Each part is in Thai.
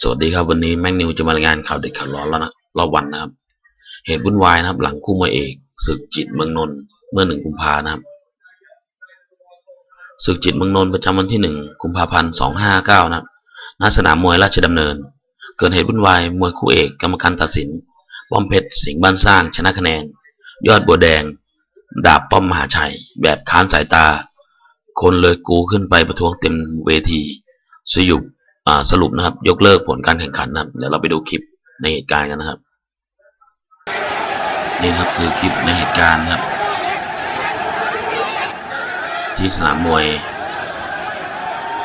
สวัสดีครับวันนี้แม็กนิวจะมารายงานข่าวเด็ดข่าวร้อนแล้วนะรอบวันนะครับ เหตุวุ่นวายนะครับ หลังคู่มวยเอกศึกจิตเมืองนนท์เมื่อหนึ่งกุมภานะครับศึกจิตเมืองนนท์ประจำวันที่หนึ่งกุมภาพันธ์สองห้าเก้านะครับณสนามมวยราชดำเนิน เกิดเหตุวุ่นวายมวยคู่เอกกรรมการตัดสินป้อมเพชรสิงห์บ้านสร้างชนะคะแนน ยอดบัวแดง ดาบป้อมมหาชัย แบบค้านสายตา คนเลยกูขึ้นไปประท้วงเต็มเวที สยุบสรุปนะครับ ยกเลิกผลการแข่งขันนะครับ เดี๋ยวเราไปดูคลิปในเหตุการณ์กันนะครับ นี่ครับคือคลิปในเหตุการณ์นะครับ ที่สนามมวย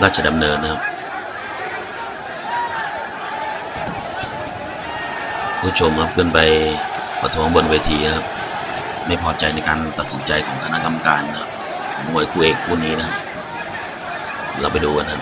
ราชดำเนินนะครับ ผู้ชมครับขึ้นไปประท้วงบนเวทีนะครับ ไม่พอใจในการตัดสินใจของคณะกรรมการนะครับมวยคู่เอกคู่นี้นะครับ เราไปดูกันครับ